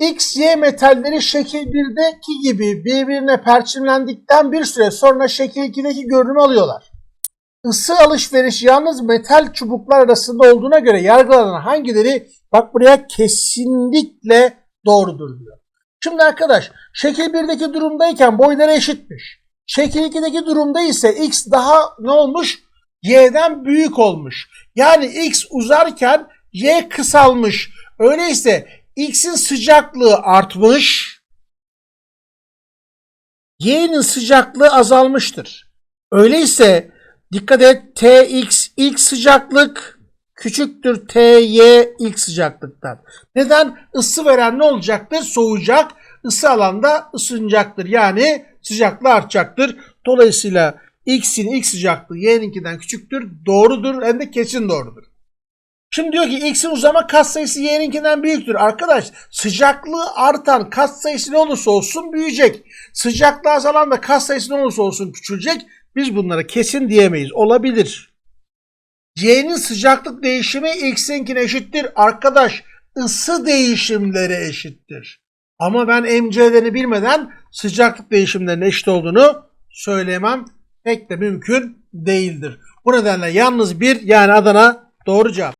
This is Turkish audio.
X, Y metalleri şekil 1'deki gibi birbirine perçinlendikten bir süre sonra şekil 2'deki görünümü alıyorlar. Isı alışverişi yalnız metal çubuklar arasında olduğuna göre yargılanan hangileri bak buraya kesinlikle doğrudur diyor. Şimdi arkadaş şekil 1'deki durumdayken boyları eşitmiş. Şekil 2'deki durumda ise x daha ne olmuş? y'den büyük olmuş. Yani x uzarken y kısalmış. Öyleyse x'in sıcaklığı artmış. y'nin sıcaklığı azalmıştır. Öyleyse dikkat et tx ilk sıcaklık küçüktür ty ilk sıcaklıktan. Neden? Isı veren ne olacaktır? Soğuyacak. Isı alanda ısınacaktır. Yani sıcaklığı artacaktır. Dolayısıyla x'in ilk sıcaklığı y'ninkinden küçüktür. Doğrudur. Hem de kesin doğrudur. Şimdi diyor ki x'in uzama katsayısı y'ninkinden büyüktür. Arkadaş sıcaklığı artan katsayısı ne olursa olsun büyüyecek. Sıcaklığı azalan da katsayısı ne olursa olsun küçülecek. Biz bunlara kesin diyemeyiz. Olabilir. C'nin sıcaklık değişimi x'inkine eşittir. Arkadaş ısı değişimleri eşittir. Ama ben MC'lerini bilmeden sıcaklık değişimlerinin eşit olduğunu söyleyemem. Pek de mümkün değildir. Bu nedenle yalnız bir yani Adana doğru cevap.